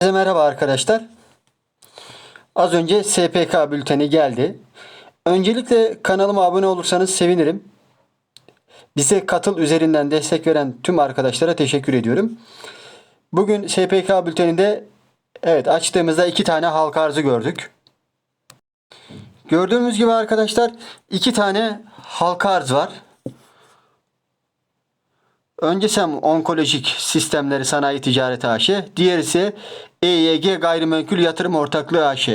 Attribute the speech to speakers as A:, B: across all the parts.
A: Herkese merhaba arkadaşlar. Az önce SPK bülteni geldi. Öncelikle kanalıma abone olursanız sevinirim. Bize katıl üzerinden destek veren tüm arkadaşlara teşekkür ediyorum. Bugün SPK bülteninde evet açtığımızda iki tane halka arzı gördük. Gördüğümüz gibi arkadaşlar iki tane halka arz var. Öncesem Onkolojik Sistemleri Sanayi Ticaret AŞ, diğer ise EYG Gayrimenkul Yatırım Ortaklığı AŞ.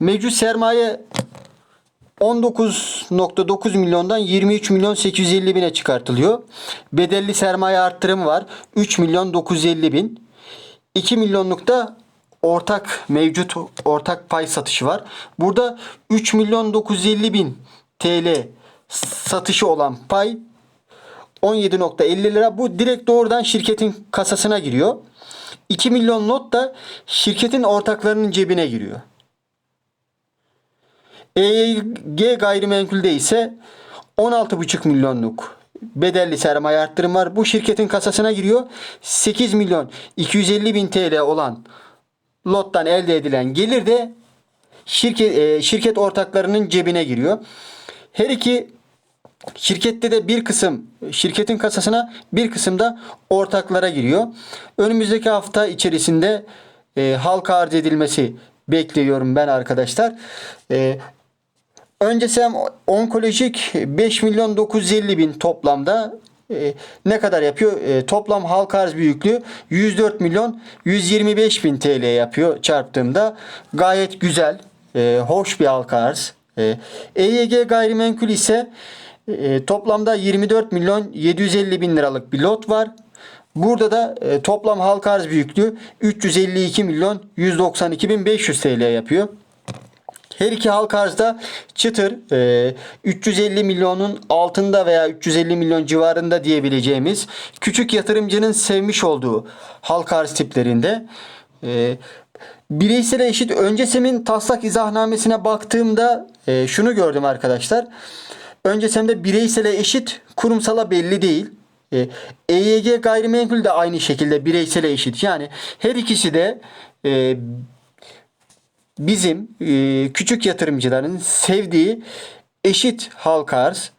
A: Mevcut sermaye 19.9 milyondan 23 milyon 850 bine çıkartılıyor. Bedelli sermaye arttırımı var. 3 milyon 950 bin. 2 milyonluk da ortak mevcut ortak pay satışı var. Burada 3 milyon 950 bin TL satışı olan pay 17.50 lira. Bu direkt doğrudan şirketin kasasına giriyor. 2 milyon not da şirketin ortaklarının cebine giriyor. EYG gayrimenkulde ise 16,5 milyonluk bedelli sermaye arttırım var. Bu şirketin kasasına giriyor. 8 milyon 250 bin TL olan lottan elde edilen gelir de şirket, e, şirket ortaklarının cebine giriyor. Her iki Şirkette de bir kısım şirketin kasasına bir kısım da ortaklara giriyor. Önümüzdeki hafta içerisinde e, halka arz edilmesi bekliyorum ben arkadaşlar. E, öncesi hem onkolojik 5 milyon 950 bin toplamda e, ne kadar yapıyor? E, toplam halka arz büyüklüğü 104 milyon 125 bin TL yapıyor çarptığımda. Gayet güzel, e, hoş bir halka arz. E, EYG gayrimenkul ise e, toplamda 24 milyon 750 bin liralık bir lot var. Burada da e, toplam halka arz büyüklüğü 352 milyon 192 bin 500 TL yapıyor. Her iki halka arzda çıtır e, 350 milyonun altında veya 350 milyon civarında diyebileceğimiz küçük yatırımcının sevmiş olduğu halka arz tiplerinde e, bireysel eşit öncesemin taslak izahnamesine baktığımda e, şunu gördüm arkadaşlar. Öncesemde bireysele eşit, kurumsala belli değil. E, EYG gayrimenkul de aynı şekilde bireysele eşit. Yani her ikisi de e, bizim e, küçük yatırımcıların sevdiği eşit halka arz.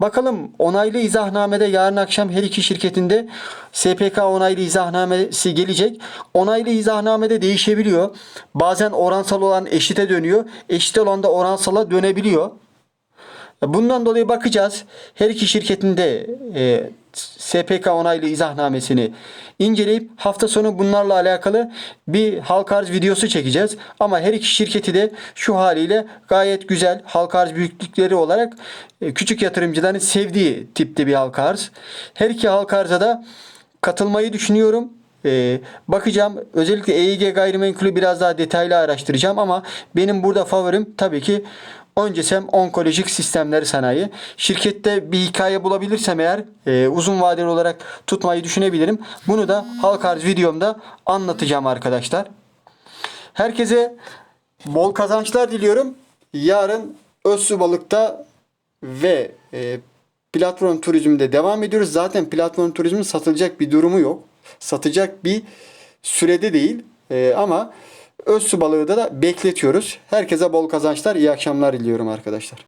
A: Bakalım onaylı izahnamede yarın akşam her iki şirketinde SPK onaylı izahnamesi gelecek. Onaylı izahnamede değişebiliyor. Bazen oransal olan eşite dönüyor. Eşit olan da oransala dönebiliyor. Bundan dolayı bakacağız. Her iki şirketin de e, SPK onaylı izahnamesini inceleyip hafta sonu bunlarla alakalı bir halka arz videosu çekeceğiz. Ama her iki şirketi de şu haliyle gayet güzel halka arz büyüklükleri olarak e, küçük yatırımcıların sevdiği tipte bir halka arz. Her iki halka arza da katılmayı düşünüyorum. Ee, bakacağım. Özellikle EYG gayrimenkulü biraz daha detaylı araştıracağım ama benim burada favorim tabii ki Öncesem onkolojik sistemleri sanayi. Şirkette bir hikaye bulabilirsem eğer e, uzun vadeli olarak tutmayı düşünebilirim. Bunu da halk arz videomda anlatacağım arkadaşlar. Herkese bol kazançlar diliyorum. Yarın Özsu Balık'ta ve e, platform turizmde devam ediyoruz. Zaten platform turizmin satılacak bir durumu yok. Satacak bir sürede değil. E, ama Özsu balığı da, da bekletiyoruz. Herkese bol kazançlar, iyi akşamlar diliyorum arkadaşlar.